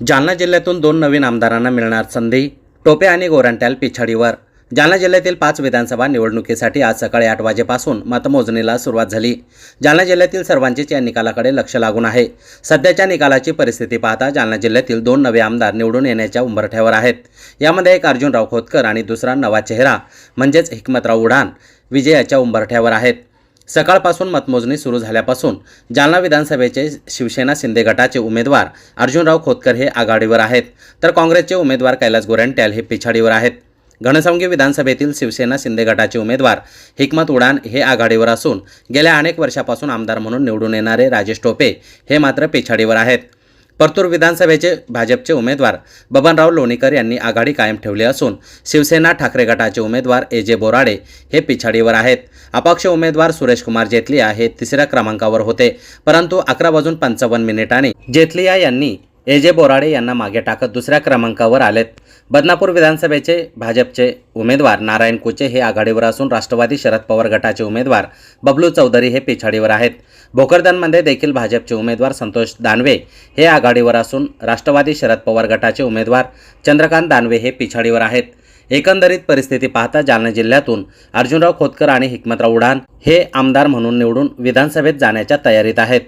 जालना जिल्ह्यातून दोन नवीन आमदारांना मिळणार संधी. टोपे आणि गोरंट्याल पिछाडीवर. जालना जिल्ह्यातील पाच विधानसभा निवडणुकीसाठी आज सकाळी आठ वाजेपासून मतमोजणीला सुरुवात झाली. जालना जिल्ह्यातील सर्वांचेच या निकालाकडे लक्ष लागून आहे. सध्याच्या निकालाची परिस्थिती पाहता जालना जिल्ह्यातील दोन नवे आमदार निवडून येण्याच्या उंबरठ्यावर आहेत. यामध्ये एक अर्जुनराव खोतकर आणि दुसरा नवा चेहरा म्हणजेच हिकमतराव उडान विजयाच्या उंबरठ्यावर आहेत. सकाळपासून मतमोजणी सुरू झाल्यापासून जालना विधानसभेचे शिवसेना शिंदे गटाचे उमेदवार अर्जुनराव खोतकर हे आघाडीवर आहेत. तर काँग्रेसचे उमेदवार कैलास गोरंट्याल हे पिछाडीवर आहेत. घनसावंगी विधानसभेतील शिवसेना शिंदे गटाचे उमेदवार हिकमत उडान हे आघाडीवर असून गेल्या अनेक वर्षापासून आमदार म्हणून निवडून येणारे राजेश टोपे हे मात्र पिछाडीवर आहेत. परतूर विधानसभेचे भाजपचे उमेदवार बबनराव लोणीकर यांनी आघाडी कायम ठेवली असून शिवसेना ठाकरे गटाचे उमेदवार ए जे बोराडे हे पिछाडीवर आहेत. अपक्ष उमेदवार सुरेश कुमार जेतलिया हे तिसऱ्या क्रमांकावर होते परंतु अकरा वाजून पंचावन्न मिनिटांनी जेतलिया यांनी ए जे बोराडे यांना मागे टाकत दुसऱ्या क्रमांकावर आलेत. बदनापूर विधानसभेचे भाजपचे उमेदवार नारायण कुचे हे आघाडीवर असून राष्ट्रवादी शरद पवार गटाचे उमेदवार बबलू चौधरी हे पिछाडीवर आहेत. भोकरदनमध्ये देखील भाजपचे उमेदवार संतोष दानवे हे आघाडीवर असून राष्ट्रवादी शरद पवार गटाचे उमेदवार चंद्रकांत दानवे हे पिछाडीवर आहेत. एकंदरीत परिस्थिती पाहता जालना जिल्ह्यातून अर्जुनराव खोतकर आणि हिकमतराव उडान हे आमदार म्हणून निवडून विधानसभेत जाण्याच्या तयारीत आहेत.